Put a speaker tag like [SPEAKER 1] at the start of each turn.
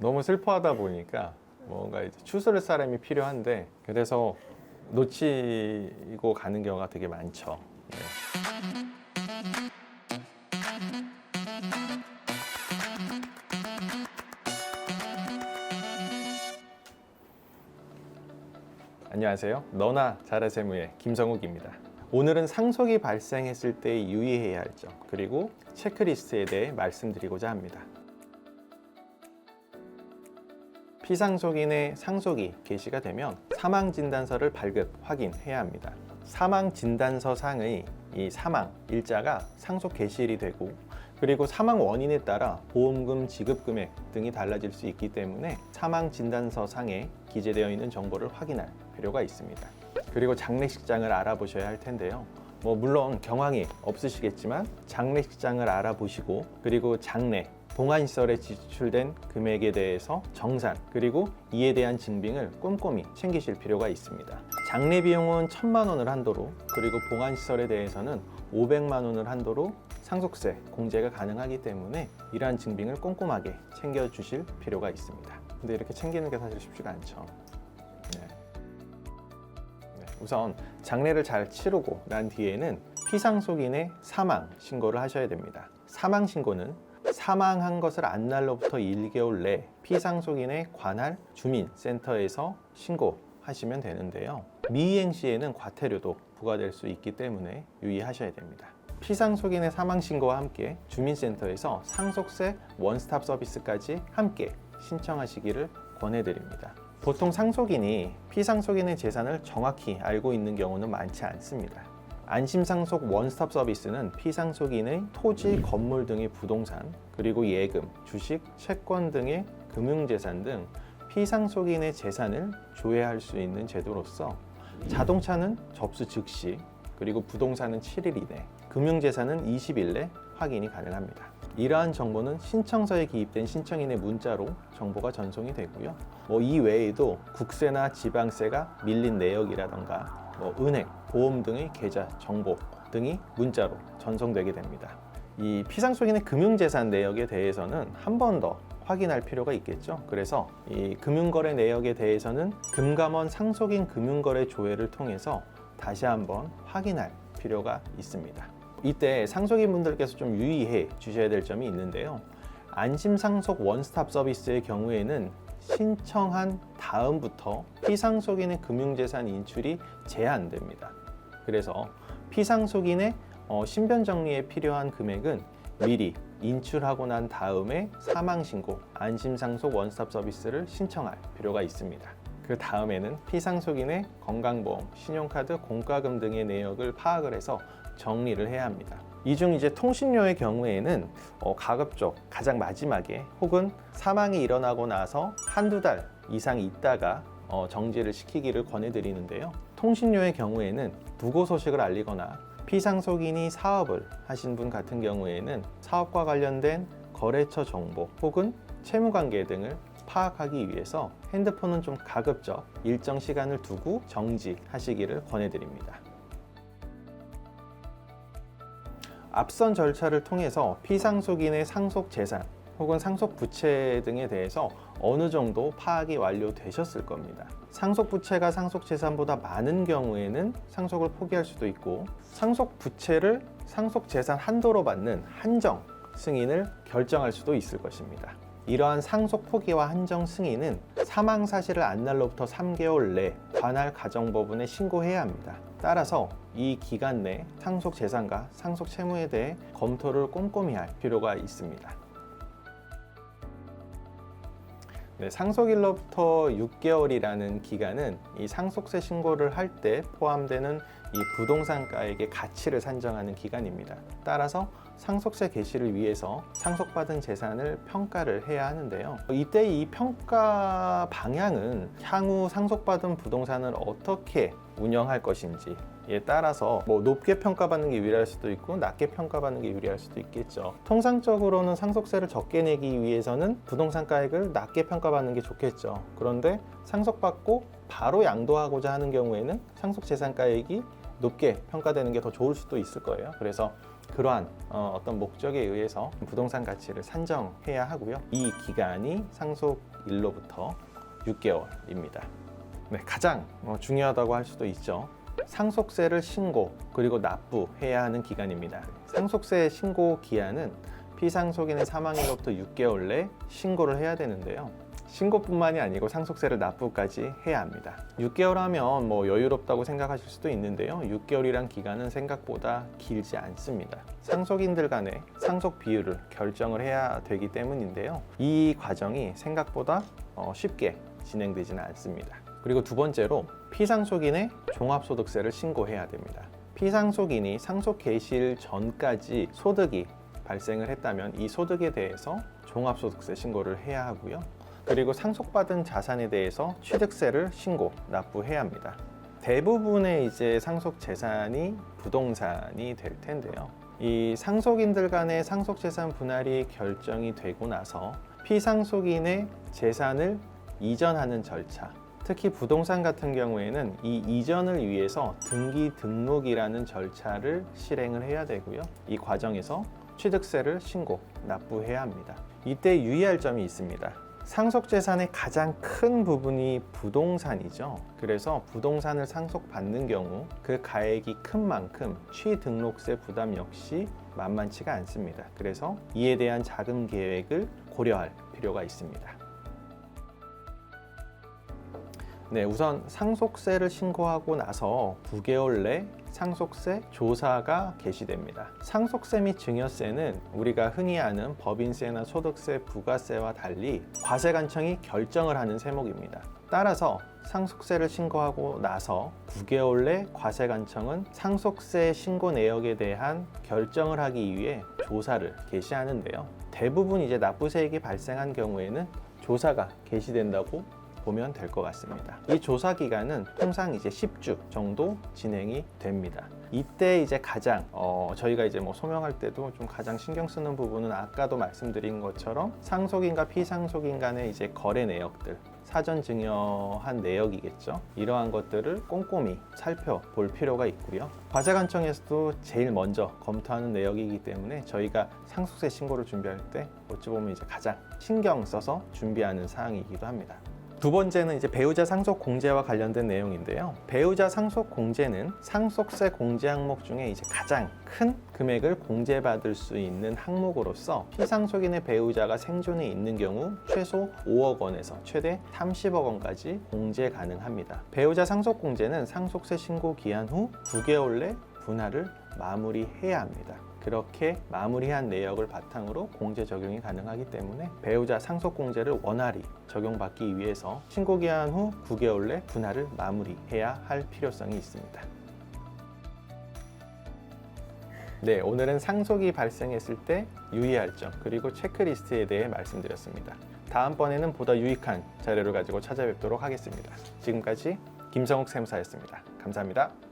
[SPEAKER 1] 너무 슬퍼하다 보니까 뭔가 이제 추스를 사람이 필요한데 그래서 놓치고 가는 경우가 되게 많죠. 네. 안녕하세요. 너나 잘하세무의 김성욱입니다. 오늘은 상속이 발생했을 때 유의해야 할 점, 그리고 체크리스트에 대해 말씀드리고자 합니다. 피상속인의 상속이 개시가 되면 사망 진단서를 발급 확인해야 합니다. 사망 진단서 상의 이 사망 일자가 상속 개시일이 되고 그리고 사망 원인에 따라 보험금 지급 금액 등이 달라질 수 있기 때문에 사망 진단서 상에 기재되어 있는 정보를 확인할 필요가 있습니다. 그리고 장례식장을 알아보셔야 할 텐데요. 뭐 물론 경황이 없으시겠지만 장례식장을 알아보시고 그리고 장례 동안시설에 지출된 금액에 대해서 정산 그리고 이에 대한 증빙을 꼼꼼히 챙기실 필요가 있습니다. 장례 비용은 천만 원을 한도로 그리고 봉안시설에 대해서는 500만 원을 한도로 상속세 공제가 가능하기 때문에 이러한 증빙을 꼼꼼하게 챙겨 주실 필요가 있습니다. 근데 이렇게 챙기는 게 사실 쉽지가 않죠. 네. 네, 우선 장례를 잘 치르고 난 뒤에는 피상속인의 사망 신고를 하셔야 됩니다. 사망 신고는 사망한 것을 안 날로부터 1개월 내 피상속인에 관할 주민센터에서 신고하시면 되는데요. 미이행 시에는 과태료도 부과될 수 있기 때문에 유의하셔야 됩니다. 피상속인의 사망 신고와 함께 주민센터에서 상속세 원스톱 서비스까지 함께 신청하시기를 권해드립니다. 보통 상속인이 피상속인의 재산을 정확히 알고 있는 경우는 많지 않습니다. 안심상속 원스톱 서비스는 피상속인의 토지, 건물 등의 부동산, 그리고 예금, 주식, 채권 등의 금융재산 등 피상속인의 재산을 조회할 수 있는 제도로서 자동차는 접수 즉시, 그리고 부동산은 7일 이내, 금융재산은 20일 내 확인이 가능합니다. 이러한 정보는 신청서에 기입된 신청인의 문자로 정보가 전송이 되고요. 뭐 이 외에도 국세나 지방세가 밀린 내역이라던가 뭐 은행, 보험 등의 계좌 정보 등이 문자로 전송되게 됩니다. 이 피상속인의 금융재산 내역에 대해서는 한 번 더 확인할 필요가 있겠죠. 그래서 이 금융거래 내역에 대해서는 금감원 상속인 금융거래 조회를 통해서 다시 한번 확인할 필요가 있습니다. 이때 상속인 분들께서 좀 유의해 주셔야 될 점이 있는데요. 안심상속 원스톱 서비스의 경우에는 신청한 다음부터 피상 속인의 금융재산 인출이 제한됩니다. 그래서 피상 속인의 어, 신변 정리에 필요한 금액은 미리 인출하고 난 다음에 사망 신고, 안심 상속 원스톱 서비스를 신청할 필요가 있습니다. 그 다음에는 피상속인의 건강보험, 신용카드, 공과금 등의 내역을 파악을 해서 정리를 해야 합니다. 이 중 이제 통신료의 경우에는 어, 가급적 가장 마지막에 혹은 사망이 일어나고 나서 한두 달 이상 있다가 어, 정지를 시키기를 권해드리는데요. 통신료의 경우에는 부고 소식을 알리거나 피상속인이 사업을 하신 분 같은 경우에는 사업과 관련된 거래처 정보 혹은 채무관계 등을 파악하기 위해서 핸드폰은 좀 가급적 일정 시간을 두고 정지하시기를 권해드립니다. 앞선 절차를 통해서 피상속인의 상속 재산 혹은 상속 부채 등에 대해서 어느 정도 파악이 완료되셨을 겁니다. 상속 부채가 상속 재산보다 많은 경우에는 상속을 포기할 수도 있고 상속 부채를 상속 재산 한도로 받는 한정 승인을 결정할 수도 있을 것입니다. 이러한 상속 포기와 한정 승인은 사망 사실을 안 날로부터 3개월 내 관할 가정법원에 신고해야 합니다. 따라서 이 기간 내 상속 재산과 상속 채무에 대해 검토를 꼼꼼히 할 필요가 있습니다. 네, 상속일로부터 6개월이라는 기간은 이 상속세 신고를 할 때 포함되는 이 부동산가액의 가치를 산정하는 기간입니다. 따라서 상속세 개시를 위해서 상속받은 재산을 평가를 해야 하는데요. 이때 이 평가 방향은 향후 상속받은 부동산을 어떻게 운영할 것인지 에 따라서 뭐 높게 평가받는 게 유리할 수도 있고 낮게 평가받는 게 유리할 수도 있겠죠. 통상적으로는 상속세를 적게 내기 위해서는 부동산 가액을 낮게 평가받는 게 좋겠죠. 그런데 상속받고 바로 양도하고자 하는 경우에는 상속 재산 가액이 높게 평가되는 게 더 좋을 수도 있을 거예요. 그래서 그러한 어, 떤 목적에 의해서 부동산 가치를 산정해야 하고요. 이 기간이 상속일로부터 6개월입니다. 네, 가장 어, 중요하다고 할 수도 있죠. 상속세를 신고 그리고 납부해야 하는 기간입니다. 상속세 신고 기한은 피상속인의 사망일로부터 6개월 내 신고를 해야 되는데요. 신고뿐만이 아니고 상속세를 납부까지 해야 합니다. 6개월 하면 뭐 여유롭다고 생각하실 수도 있는데요. 6개월이란 기간은 생각보다 길지 않습니다. 상속인들 간의 상속 비율을 결정을 해야 되기 때문인데요. 이 과정이 생각보다 어, 쉽게 진행되지는 않습니다. 그리고 두 번째로 피상속인의 종합소득세를 신고해야 됩니다. 피상속인이 상속 개시일 전까지 소득이 발생을 했다면 이 소득에 대해서 종합소득세 신고를 해야 하고요. 그리고 상속받은 자산에 대해서 취득세를 신고 납부해야 합니다. 대부분의 이제 상속 재산이 부동산이 될 텐데요. 이 상속인들 간의 상속 재산 분할이 결정이 되고 나서 피상속인의 재산을 이전하는 절차, 특히 부동산 같은 경우에는 이 이전을 위해서 등기 등록이라는 절차를 실행을 해야 되고요. 이 과정에서 취득세를 신고 납부해야 합니다. 이때 유의할 점이 있습니다. 상속 재산의 가장 큰 부분이 부동산이죠. 그래서 부동산을 상속받는 경우 그 가액이 큰 만큼 취등록세 부담 역시 만만치가 않습니다. 그래서 이에 대한 자금 계획을 고려할 필요가 있습니다. 네, 우선 상속세를 신고하고 나서 9개월 내 상속세 조사가 개시됩니다. 상속세 및 증여세는 우리가 흔히 아는 법인세나 소득세, 부가세와 달리 과세관청이 결정을 하는 세목입니다. 따라서 상속세를 신고하고 나서 9개월 내 과세관청은 상속세 신고 내역에 대한 결정을 하기 위해 조사를 개시하는데요. 대부분 이제 납부세액이 발생한 경우에는 조사가 개시된다고 보면 될 것 같습니다. 이 조사 기간은 통상 이제 10주 정도 진행이 됩니다. 이때 이제 가장 어, 저희가 이제 뭐 소명할 때도 좀 가장 신경 쓰는 부분은 아까도 말씀드린 것처럼 상속인과 피상속인 간의 이제 거래 내역들 사전 증여한 내역이겠죠. 이러한 것들을 꼼꼼히 살펴볼 필요가 있고요. 과세관청에서도 제일 먼저 검토하는 내역이기 때문에 저희가 상속세 신고를 준비할 때 어찌 보면 이제 가장 신경 써서 준비하는 사항이기도 합니다. 두 번째는 이제 배우자 상속 공제와 관련된 내용인데요. 배우자 상속 공제는 상속세 공제 항목 중에 이제 가장 큰 금액을 공제받을 수 있는 항목으로서 피상속인의 배우자가 생존해 있는 경우 최소 5억 원에서 최대 30억 원까지 공제 가능합니다. 배우자 상속 공제는 상속세 신고 기한 후 9개월 내 분할을 마무리해야 합니다. 그렇게 마무리한 내역을 바탕으로 공제 적용이 가능하기 때문에 배우자 상속 공제를 원활히 적용받기 위해서 신고 기한 후 9개월 내 분할을 마무리해야 할 필요성이 있습니다. 네, 오늘은 상속이 발생했을 때 유의할 점 그리고 체크리스트에 대해 말씀드렸습니다. 다음번에는 보다 유익한 자료를 가지고 찾아뵙도록 하겠습니다. 지금까지 김성욱 샘사였습니다. 감사합니다.